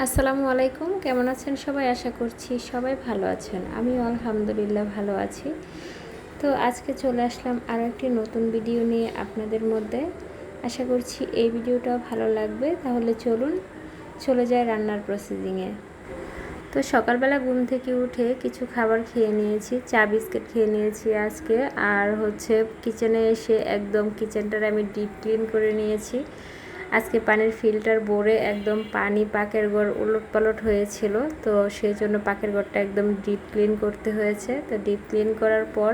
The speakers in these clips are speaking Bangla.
আসসালামু আলাইকুম। কেমন আছেন সবাই? আশা করছি সবাই ভালো আছেন। আমিও আলহামদুলিল্লাহ ভালো আছি। তো আজকে চলে আসলাম আরও একটি নতুন ভিডিও নিয়ে আপনাদের মধ্যে। আশা করছি এই ভিডিওটাও ভালো লাগবে। তাহলে চলুন, চলে যায় রান্নার প্রসেসিংয়ে তো সকালবেলা ঘুম থেকে উঠে কিছু খাবার খেয়ে নিয়েছি। চা বিস্কিট খেয়ে নিয়েছি আজকে। আর হচ্ছে কিচেনে এসে একদম কিচেনটার আমি ডিপ ক্লিন করে নিয়েছি। আজকে পানির ফিল্টার ভরে একদম পানি পাকের গড় উলট পালট হয়েছিল, তো সেই জন্য পাকের গড়টা একদম ডিপ ক্লিন করতে হয়েছে। তো ডিপ ক্লিন করার পর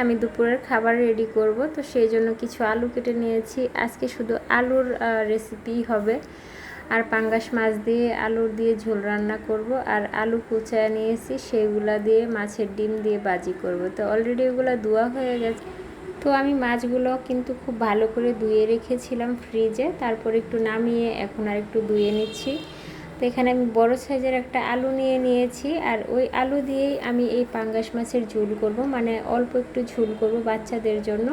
আমি দুপুরের খাবার রেডি করব। তো সেই জন্য কিছু আলু কেটে নিয়েছি। আজকে শুধু আলুর রেসিপি হবে। আর পাঙ্গাস মাছ দিয়ে আলুর দিয়ে ঝোল রান্না করব। আর আলু কুচায় নিয়েছি, সেগুলা দিয়ে মাছের ডিম দিয়ে বাজি করব। তো অলরেডি ওগুলো ধোয়া হয়ে গেছে। তো আমি মাছগুলো কিন্তু খুব ভালো করে ধুয়ে রেখেছিলাম ফ্রিজে, তারপর একটু নামিয়ে এখন আর একটু ধুয়ে নিচ্ছি। তো এখানে আমি বড় সাইজের একটা আলু নিয়ে নিয়েছি, আর ওই আলু দিয়েই আমি এই পাঙ্গাস মাছের ঝুল করব মানে অল্প একটু ঝুল করব বাচ্চাদের জন্য।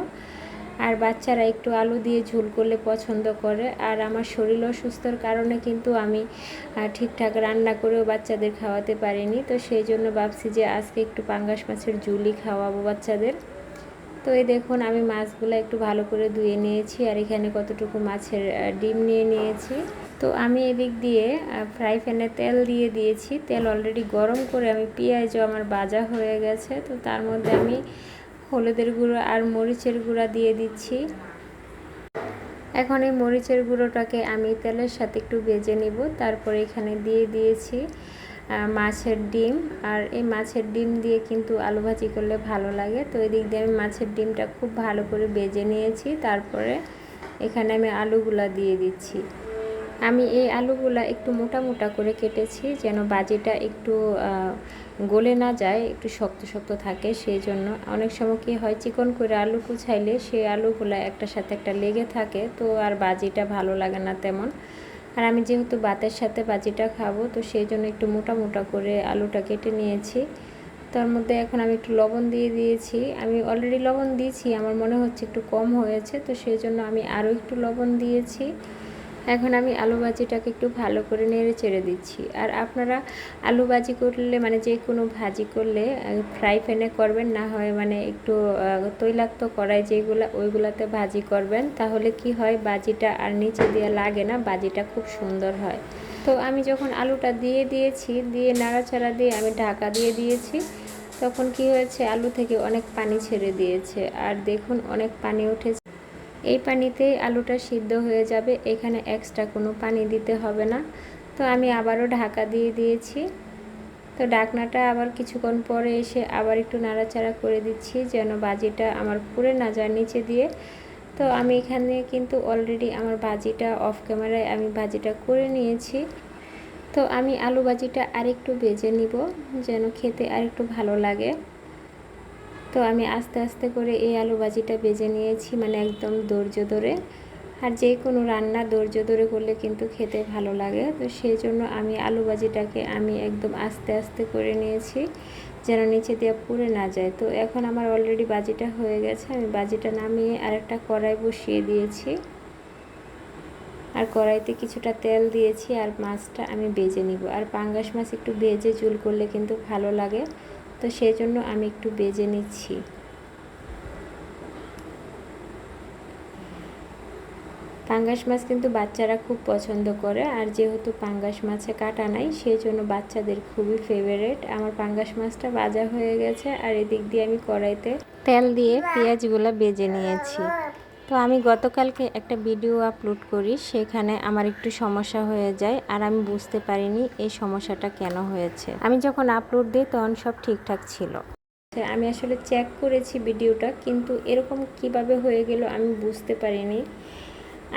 আর বাচ্চারা একটু আলু দিয়ে ঝুল করলে পছন্দ করে, আর আমার শরীর অসুস্থর কারণে কিন্তু আমি ঠিকঠাক রান্না করেও বাচ্চাদের খাওয়াতে পারিনি। তো সেই জন্য ভাবছি যে আজকে একটু পাঙ্গাস মাছের ঝুলই খাওয়াবো বাচ্চাদের। তো এই দেখুন, আমি মাছগুলো একটু ভালো করে ধুয়ে নিয়েছি আর এখানে কতটুকু মাছের ডিম নিয়ে নিয়েছি। তো আমি এদিক দিয়ে ফ্রাই প্যানে তেল দিয়ে দিয়েছি। তেল অলরেডি গরম করে আমি পেঁয়াজও আমার বাজা হয়ে গেছে। তো তার মধ্যে আমি হলুদের গুঁড়ো আর মরিচের গুঁড়া দিয়ে দিচ্ছি। এখন এই মরিচের গুঁড়োটাকে আমি তেলের সাথে একটু ভেজে নিব। তারপরে এখানে দিয়ে দিয়েছি মাছের ডিম। আর এই মাছের ডিম দিয়ে কিন্তু আলু ভাজি করলে ভালো লাগে। তো এদিক দিয়ে আমি মাছের ডিমটা খুব ভালো করে বেজে নিয়েছি। তারপরে এখানে আমি আলুগুলা দিয়ে দিচ্ছি। আমি এই আলুগুলা একটু মোটা মোটা করে কেটেছি যেন বাজিটা একটু গলে না যায়, একটু শক্ত শক্ত থাকে সেই জন্য অনেক সময় কী হয়, চিকন করে আলু কুচাইলে সেই আলুগুলা একটার সাথে একটা লেগে থাকে। তো আর বাজিটা ভালো লাগে না তেমন। আর আমি যেহেতু বাতের সাথে বাজিটা খাব, তো সেই জন্য একটু মোটা মোটা করে আলুটা কেটে নিয়েছি। তার মধ্যে এখন আমি একটু লবণ দিয়ে দিয়েছি। আমি অলরেডি লবণ দিয়েছি, আমার মনে হচ্ছে একটু কম হয়েছে, তো সেই জন্য আমি আরও একটু লবণ দিয়েছি। এখন আমি আলু ভাজিটাকে একটু ভালো করে নেড়ে চেড়ে দিচ্ছি। আর আপনারা আলু ভাজি করলে মানে যে কোনো ভাজি করলে ফ্রাই প্যানে করবেন, না হয় মানে একটু তৈলাক্ত করায় যেগুলো, ওইগুলাতে ভাজি করবেন, তাহলে কি হয় বাজিটা আর নিচে দিয়ে লাগে না বাজিটা খুব সুন্দর হয়। তো আমি যখন আলুটা দিয়ে দিয়েছি, দিয়ে নাড়াচাড়া দিয়ে আমি ঢাকা দিয়ে দিয়েছি, তখন কি হয়েছে, আলু থেকে অনেক পানি ছেড়ে দিয়েছে। আর দেখুন, অনেক পানি উঠেছে। এই পানিতেই আলুটা সিদ্ধ হয়ে যাবে, এখানে এক্সট্রা কোনো পানি দিতে হবে না। তো আমি আবারও ঢাকা দিয়ে দিয়েছি। তো ডাকনাটা আবার কিছুক্ষণ পরে এসে আবার একটু নাড়াচাড়া করে দিচ্ছি যেন বাজিটা আমার পুড়ে না যায় নিচে দিয়ে। তো আমি এখানে কিন্তু অলরেডি আমার বাজিটা অফ ক্যামেরায় আমি বাজিটা করে নিয়েছি। তো আমি আলু বাজিটা আরেকটু বেজে নিব যেন খেতে আরেকটু ভালো লাগে। তো আমি আস্তে আস্তে করে এই আলু ভাজিটা বেজে নিয়েছি মানে একদম ধৈর্য ধরে। আর যে কোনো রান্না ধৈর্য ধরে করলে কিন্তু খেতে ভালো লাগে। তো সেই জন্য আমি আলু ভাজিটাকে আমি একদম আস্তে আস্তে করে নিয়েছি, যেন নিচে দিয়ে পুড়ে না যায়। তো এখন আমার অলরেডি বাজিটা হয়ে গেছে, আমি বাজিটা নামিয়ে আরেকটা কড়াই বসিয়ে দিয়েছি। আর কড়াইতে কিছুটা তেল দিয়েছি আর মাছটা আমি বেজে নিব। আর পাঙ্গাস মাছ একটু ভেজে চুল করলে কিন্তু ভালো লাগে। তো সেই জন্য আমি একটু বেজে নিচ্ছি। পাঙ্গাস মাছ কিন্তু বাচ্চারা খুব পছন্দ করে, আর যেহেতু পাঙ্গাস মাছে কাটা নাই সেই জন্য বাচ্চাদের খুবই ফেভারেট আমার পাঙ্গাস মাছটা ভাজা হয়ে গেছে, আর এদিক দিয়ে আমি কড়াইতে তেল দিয়ে পেঁয়াজগুলো বেজে নিয়েছি। তো আমি গতকালকে একটা ভিডিও আপলোড করি, সেখানে আমার একটু সমস্যা হয়ে যায় আর আমি বুঝতে পারিনি এই সমস্যাটা কেন হয়েছে। আমি যখন আপলোড দিই তখন সব ঠিকঠাক ছিল। আমি আসলে চেক করেছি ভিডিওটা, কিন্তু এরকম কীভাবে হয়ে গেল আমি বুঝতে পারিনি।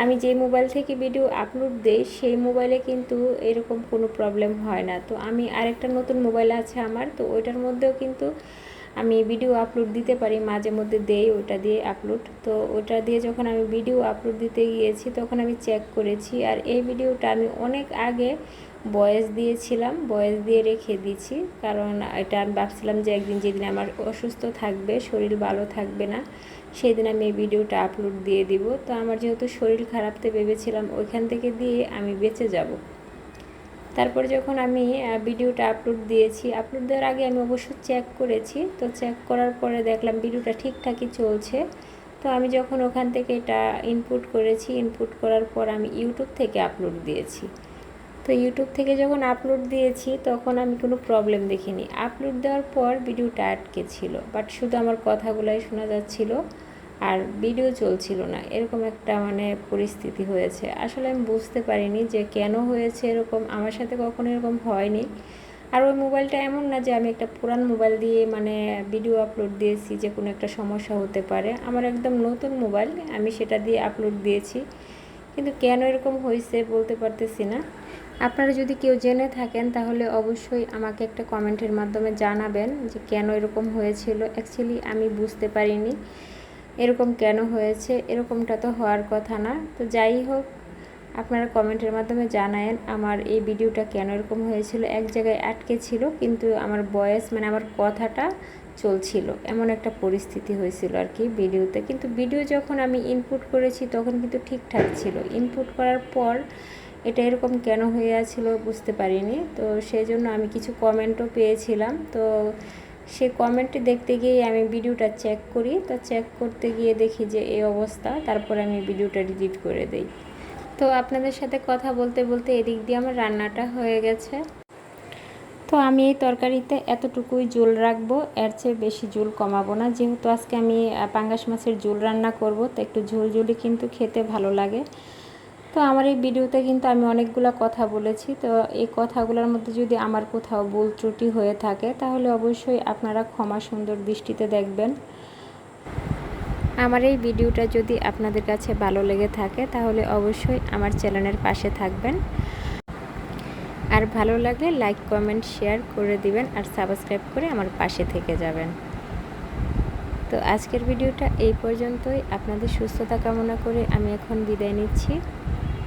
আমি যে মোবাইল থেকে ভিডিও আপলোড দিই, সেই মোবাইলে কিন্তু এরকম কোনো প্রবলেম হয় না। তো আমি আরেকটা নতুন মোবাইল আছে আমার, তো ওইটার মধ্যেও কিন্তু আমি ভিডিও আপলোড দিতে পারি, মাঝে মধ্যে দেই ওটা দিয়ে আপলোড তো ওটা দিয়ে যখন আমি ভিডিও আপলোড দিতে গিয়েছি, তখন আমি চেক করেছি আর এই ভিডিওটা আমি অনেক আগে বয়েস দিয়েছিলাম, বয়েস দিয়ে রেখে দিয়েছি। কারণ এটা আমি ভাবছিলাম যে একদিন যেদিন আমার অসুস্থ থাকবে, শরীর ভালো থাকবে না সেই দিন আমি এই ভিডিওটা আপলোড দিয়ে দিব। তো আমার যেহেতু শরীর খারাপতে ভেবেছিলাম ওইখান থেকে দিয়ে আমি বেঁচে যাব। তারপর যখন আমি ভিডিওটা আপলোড দিয়েছি আপলোড দেওয়ার আগে আমি অবশ্য চেক করেছি। তো চেক করার পরে দেখলাম ভিডিওটা ঠিকঠাকই চলছে। তো আমি যখন ওখান থেকে এটা ইনপুট করেছি ইনপুট করার পর আমি ইউটিউব থেকে আপলোড দিয়েছি। তো ইউটিউব থেকে যখন আপলোড দিয়েছি, তখন আমি কোনো প্রবলেম দেখিনি। আপলোড দেওয়ার পর ভিডিওটা আটকে ছিল বাট শুধু আমার কথাগুলাই শোনা যাচ্ছিল। আর ভিডিও চলছিল না। এরকম একটা মানে পরিস্থিতি হয়েছে। আসলে আমি বুঝতে পারিনি যে কেন হয়েছে এরকম। আমার সাথে কখনো এরকম হয়নি। আর ওই মোবাইলটা এমন না যে আমি একটা পুরান মোবাইল দিয়ে মানে ভিডিও আপলোড দিয়েছি যে কোনো একটা সমস্যা হতে পারে। আমার একদম নতুন মোবাইল আমি সেটা দিয়ে আপলোড দিয়েছি। কিন্তু কেন এরকম হয়েছে বলতে পারতেছি না। আপনারা যদি কেউ জেনে থাকেন, তাহলে অবশ্যই আমাকে একটা কমেন্টের মাধ্যমে জানাবেন যে কেন এরকম হয়েছিল। অ্যাকচুয়ালি আমি বুঝতে পারিনি। এরকম কেন হয়েছে? এরকমটা তো হওয়ার কথা না। তো যাই হোক, আপনারা কমেন্টের মাধ্যমে জানায়েন আমার এই ভিডিওটা কেন এরকম হয়েছিল। এক জায়গায় আটকে ছিল, কিন্তু আমার বয়স মানে আমার কথাটা চলছিল। এমন একটা পরিস্থিতি হয়েছিল আর কি ভিডিওতে। কিন্তু ভিডিও যখন আমি ইনপুট করেছি, তখন কিন্তু ঠিকঠাক ছিল। ইনপুট করার পর এটা এরকম কেন হয়ে আছিল বুঝতে পারিনি। তো সেই জন্য আমি কিছু কমেন্টও পেয়েছিলাম। তো সেই কমেন্টে দেখতে গিয়ে আমি ভিডিওটা চেক করি। তো চেক করতে গিয়ে দেখি যে এই অবস্থা, তারপর আমি ভিডিওটা ডিলিট করে দেই। তো আপনাদের সাথে কথা বলতে বলতে এদিক দিয়ে আমার রান্নাটা হয়ে গেছে। তো আমি এই তরকারিতে এতটুকুই জোল রাখব, এর চেয়ে বেশি জোল কমাবো না। যেহেতু আজকে আমি পাঙ্গাস মাছের ঝোল রান্না করব, তো একটু ঝোল ঝোলই কিন্তু খেতে ভালো লাগে। তো আমার এই ভিডিওতে কিন্তু আমি অনেকগুলো কথা বলেছি। তো এই কথাগুলোর মধ্যে যদি আমার কোথাও ভুল ত্রুটি হয়ে থাকে, তাহলে অবশ্যই আপনারা ক্ষমা সুন্দর দৃষ্টিতে দেখবেন। আমার এই ভিডিওটা যদি আপনাদের কাছে ভালো লেগে থাকে, তাহলে অবশ্যই আমার চ্যানেলের পাশে থাকবেন। আর ভালো লাগলে লাইক, কমেন্ট, শেয়ার করে দিবেন আর সাবস্ক্রাইব করে আমার পাশে থেকে যাবেন। তো আজকের ভিডিওটা এই পর্যন্তই। আপনাদের সুস্থতা কামনা করে আমি এখন বিদায় নিচ্ছি।